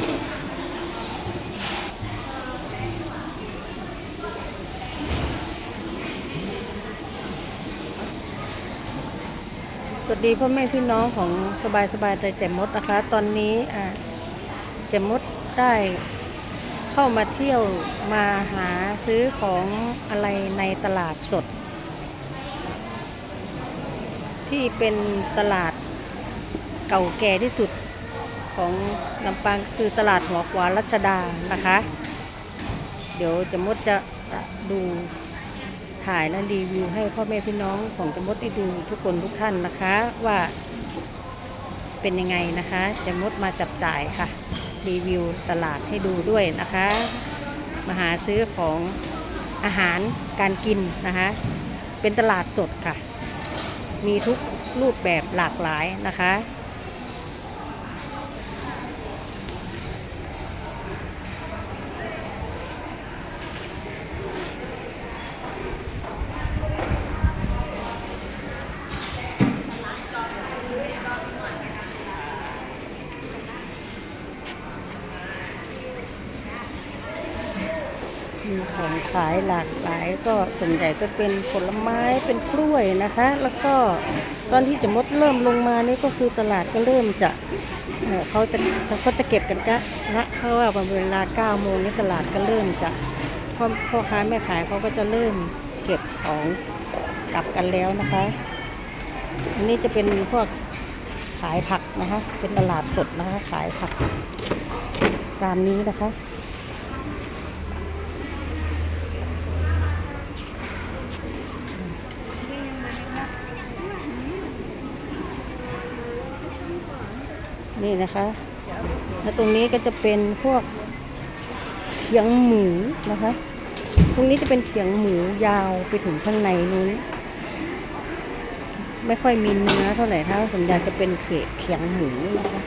สวัสดีพ่อแม่พี่น้องของสบายสบายใจแจ่มมดนะคะ ตอนนี้แจ่มมดได้เข้ามาเที่ยวมาหาซื้อของอะไรในตลาดสด ที่เป็นตลาดเก่าแก่ที่สุด ของลำปางคือตลาดหัวขวารัชดานะคะ เดี๋ยวจะมดจะดูถ่ายและรีวิวให้พ่อแม่พี่น้องของจมดได้ดูทุกคนทุกท่านนะคะ ว่าเป็นยังไงนะคะจมดมาจับจ่ายค่ะ รีวิวตลาดให้ดูด้วยนะคะ มาหาซื้อของอาหารการกินนะคะ เป็นตลาดสดค่ะ มีทุกรูปแบบหลากหลายนะคะ มีของขายหลากหลายก็ส่วนใหญ่ก็เป็นผลไม้เป็นกล้วยนะคะ แล้วก็ตอนที่จะมดเริ่มลงมานี่ก็คือตลาดก็เริ่มจะเขาจะเขาจะเก็บกันกะละเพราะว่าเวลา9โมงนี้ตลาดก็เริ่มจะพ่อพ่อค้าแม่ขายเขาก็จะเริ่มเก็บของกลับกันแล้วนะคะ อันนี้จะเป็นพวกขายผักนะคะ เป็นตลาดสดนะคะ ขายผักร้านนี้นะคะ นี่นะคะ แล้วตรงนี้ก็จะเป็นพวกเขียงหมูนะคะ ตรงนี้จะเป็นเขียงหมูยาวไปถึงข้างในนู้นไม่ค่อยมีเนื้อเท่าไหร่ถ้าส่วนใหญ่จะเป็นเขเขียงหมูนะคะ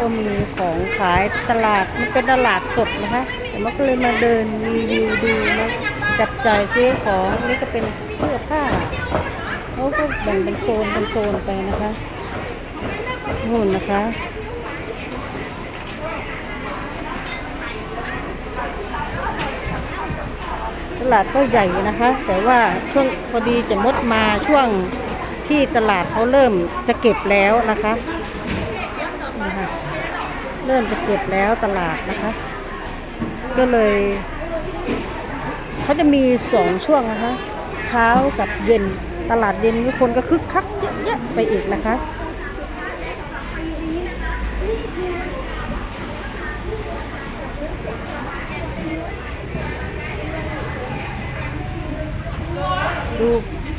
ก็มีของขายตลาดมันเป็นตลาดสดนะคะแต่มันก็เลยมาเดินรีวิวดูนะจับจ่ายซื้อของนี่ก็เป็นเสื้อผ้าเขาก็แบ่งเป็นโซนเป็นโซนไปนะคะนู่นนะคะตลาดก็ใหญ่นะคะ แต่ว่าช่วงพอดีจะมดมาช่วงที่ตลาดเขาเริ่มจะเก็บแล้วนะคะ เริ่มจะเก็บแล้วตลาดนะคะ ก็เลยเขาจะมีสองช่วงนะคะ เช้ากับเย็นตลาดเย็นคนก็คึกคักเยอะแยะไปอีกนะคะดู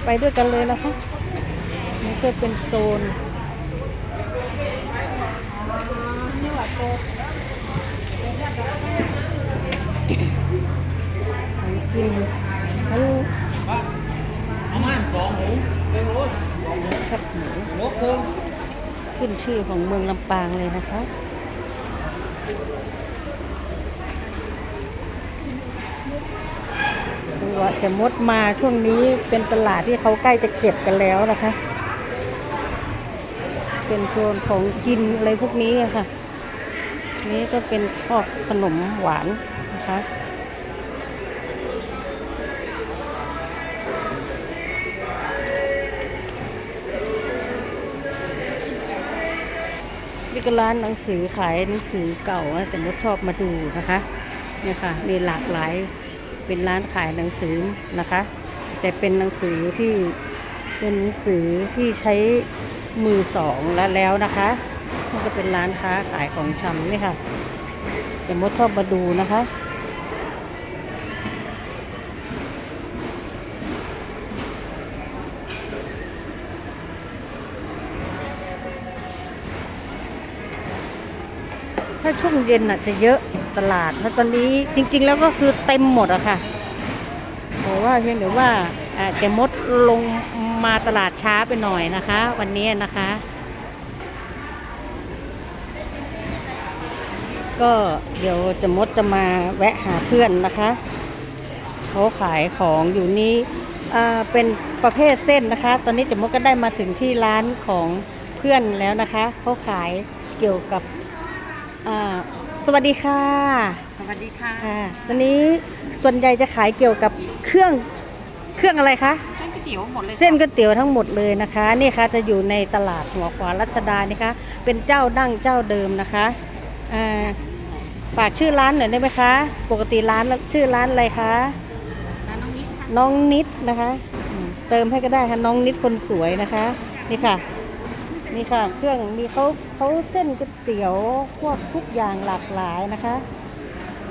ไปด้วยกันเลยนะคะนี่ก็เป็นโซน ของ กินทั้งประมาณสองหมูเรื่องรถแคบหมูหมูครึ่งขึ้นชื่อของเมืองลำปางเลยนะคะตัวจะมดมาช่วงนี้เป็นตลาดที่เขาใกล้จะเก็บกันแล้วนะคะ เป็นโซนของกินอะไรพวกนี้ค่ะ นี่ก็เป็นพวกขนมหวานนะคะนี่ก็ร้านหนังสือขายหนังสือเก่าแต่มดชอบมาดูนะคะเนี่ยค่ะมีหลากหลายเป็นร้านขายหนังสือนะคะ แต่เป็นหนังสือที่เป็นหนังสือที่ใช้มือสองแล้วแล้วนะคะ นก็เป็นร้านค้าขายของชำนี่ค่ะแต่มดชอบมาดูนะคะถ้าช่วงเย็นอะจะเยอะตลาดถ้าตอนนี้จริง ๆ แล้วก็คือเต็มหมดอะค่ะแต่ว่าเพียงแต่ว่าอาจจะมดลงมาตลาดช้าไปหน่อยนะคะ วันนี้นะคะ ก็เดี๋ยวจะมดจะมาแวะหาเพื่อนนะคะ เขาขายของอยู่นี้อ่าเป็นประเภทเส้นนะคะ ตอนนี้จะมดก็ได้มาถึงที่ร้านของเพื่อนแล้วนะคะ เขาขายเกี่ยวกับอ่าสวัสดีค่ะ สวัสดีค่ะอ่าตอนนี้ส่วนใหญ่จะขายเกี่ยวกับเครื่องเครื่องอะไรคะเส้นก๋วยเตี๋ยวหมดเลยเส้นก๋วยเตี๋ยวทั้งหมดเลยนะคะนี่ค่ะจะอยู่ในตลาดหัวขวานรัชดานี่คะเป็นเจ้าดั้งเจ้าเดิมนะคะอ่า ฝากชื่อร้านหน่อยได้ไหมคะ ปกติร้านชื่อร้านอะไรคะร้านน้องนิดค่ะน้องนิดนะคะอืมเติมให้ก็ได้ค่ะ น้องนิดคนสวยนะคะ นี่ค่ะ นี่ค่ะ เครื่องมีเขาเขาเส้นก๋วยเตี๋ยวพวกทุกอย่างหลากหลายนะคะ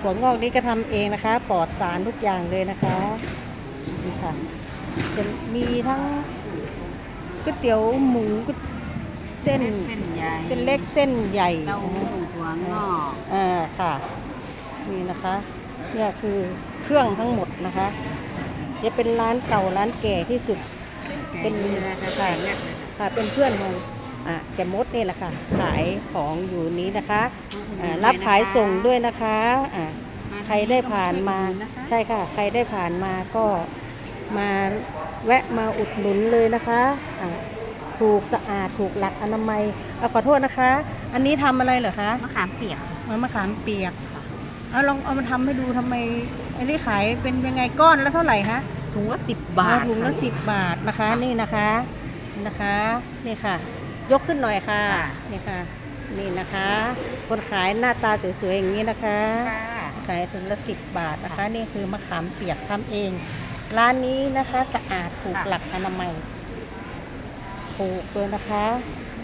หัวงอกนี้ก็ทำเองนะคะ ปลอดสารทุกอย่างเลยนะคะ นี่ค่ะ จะมีทั้งก๋วยเตี๋ยวหมูก๋วยเส้นเส้นใหญ่เส้นเล็กเส้นใหญ่เต้าหู้ หัวงอกอ่าค่ะ นี่นะคะ เนี่ยคือเครื่องทั้งหมดนะคะ จะเป็นร้านเก่าร้านแก่ที่สุด เป็นนี่นะคะแปลงเนี่ยค่ะเป็นเพื่อนของอะแกมดนี่แหละค่ะ ขายของอยู่นี้นะคะอ่ารับขายส่งด้วยนะคะอ่าใครได้ผ่านมาใช่ค่ะ ใครได้ผ่านมาก็มาแวะมาอุดหนุนเลยนะคะอ่า ถูกสะอาดถูกหลักอนามัยเอาขอโทษนะคะ อันนี้ทำอะไรเหรอคะมะขามเปียกมันมะขามเปียกเอาลองเอามาทำให้ดูทำไมไอ้นี่ขายเป็นยังไงก้อนแล้วเท่าไหร่คะถุงละสิบบาทอ๋อถุงละสิบบาทนะคะนี่นะคะนี่นะคะนี่ค่ะ ยกขึ้นหน่อยค่ะนี่ค่ะ นี่นะคะ คนขายหน้าตาสวยๆอย่างนี้นะคะค่ะขายถุงละสิบบาทนะคะ นี่คือมะขามเปียกทำเอง ร้านนี้นะคะสะอาดถูกหลักอนามัย ถูกเลยนะคะ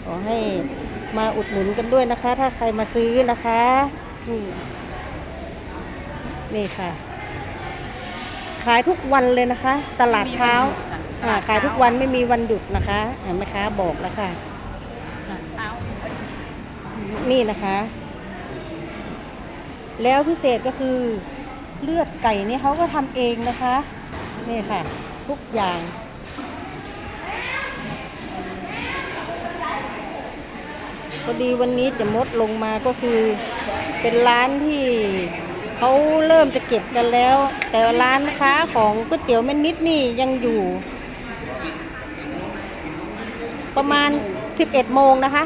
ขอให้มาอุดหนุนกันด้วยนะคะ ถ้าใครมาซื้อนะคะนี่นี่ค่ะ ขายทุกวันเลยนะคะ ตลาดเช้าอ่าขายทุกวันไม่มีวันหยุดนะคะอ่าแม่ค้าบอกแล้วค่ะตลาดเช้านี่นะคะ แล้วพิเศษก็คือเลือดไก่นี่เขาก็ทำเองนะคะ นี่ค่ะ ทุกอย่าง พอดีวันนี้จะมดลงมาก็คือเป็นร้านที่เขาเริ่มจะเก็บกันแล้ว แต่ร้านค้าของก๋วยเตี๋ยวแม่นิดนี่ยังอยู่ ประมาณ 11 โมงนะคะ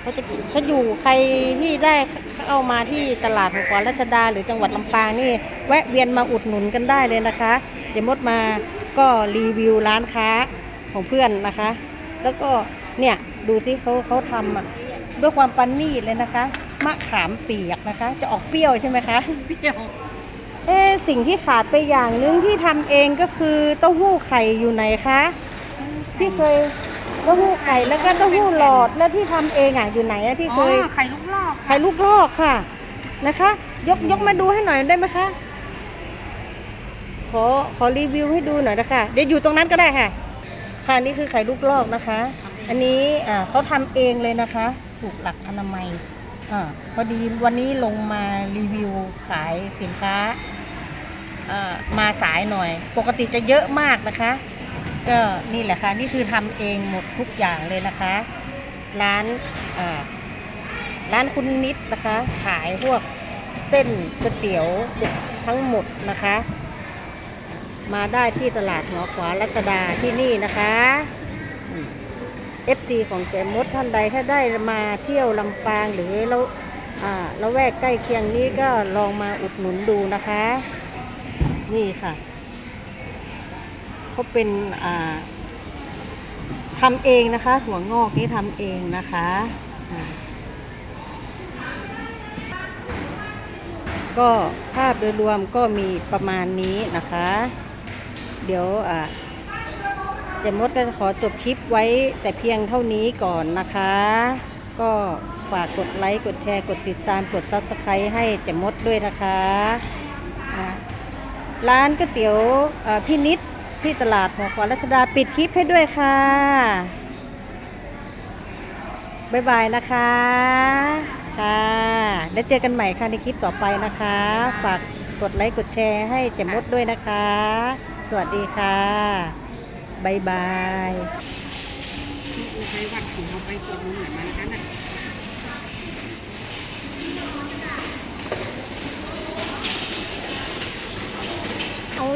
เขาจะเขาอยู่ใครที่ได้เข้ามาที่ตลาดหัวขวานรัชดา หรือจังหวัดลำปางนี่ แวะเวียนมาอุดหนุนกันได้เลยนะคะ เดี๋ยวมดมาก็รีวิวร้านค้าของเพื่อนนะคะ แล้วก็ เนี่ยดูที่เขาเขาทำอะด้วยความปันนี่เลยนะคะ มะขามเปียกนะคะ จะออกเปรี้ยวใช่ไหมคะเปรี้ยวเอ๊ะสิ่งที่ขาดไปอย่างหนึงที่ทำเองก็คือเต้าหู้ไข่อยู่ไหนคะพี่เคยเต้าหู้ไข่แล้วก็เต้าหู้หลอดแล้วที่ทำเองอะอยู่ไหนอะที่อ๋เคยอไข่ลูกลอกไข่ลูกลอกค่ะนะคะ ยกยกมาดูให้หน่อยได้ไหมคะขอขอรีวิวให้ดูหน่อยนะคะเดี๋ยวอยู่ตรงนั้นก็ได้ค่ะค่ะนี่คือไข่ลูกลอกนะคะ อันนี้เขาทำเองเลยนะคะถูกหลักอนามัยอพอดีวันนี้ลงมารีวิวขายสินค้ามาสายหน่อย ปกติจะเยอะมากนะคะ ก็นี่แหละค่ะนี่คือทำเองหมดทุกอย่างเลยนะคะ ร้านร้านคุณนิดนะคะ ขายพวกเส้นก๋วยเตี๋ยวทั้งหมดนะคะ มาได้ที่ตลาดหัวขวารัชดาที่นี่นะคะ เอฟซีของแกมดท่านใดถ้าได้มาเที่ยวลำปางหรือเราอ่าละแวกใกล้เคียงนี้ก็ลองมาอุดหนุนดูนะคะ นี่ค่ะเขาเป็นทำเองนะคะ หัวงอกนี้ทำเองนะคะก็ภาพโดยรวมก็มีประมาณนี้นะคะ เดี๋ยวอ่า เจมดก็ขอจบคลิปไว้แต่เพียงเท่านี้ก่อนนะคะ ก็ฝากกดไลค์ กดแชร์ กดติดตาม กดซับสไครต์ให้เจมดด้วยนะคะ ร้านก๋วยเตี๋ยวพี่นิดที่ตลาดหัวขวานรัชดาปิดคลิปให้ด้วยค่ะ บ๊ายบายนะคะ ค่ะแล้วเจอกันใหม่ค่ะในคลิปต่อไปนะคะ ฝากกดไลค์ กดแชร์ให้เจมดด้วยนะคะ สวัสดีค่ะ บายบายใช้วัดของเราไปสวดมนต์หมือนมันกันนะเอา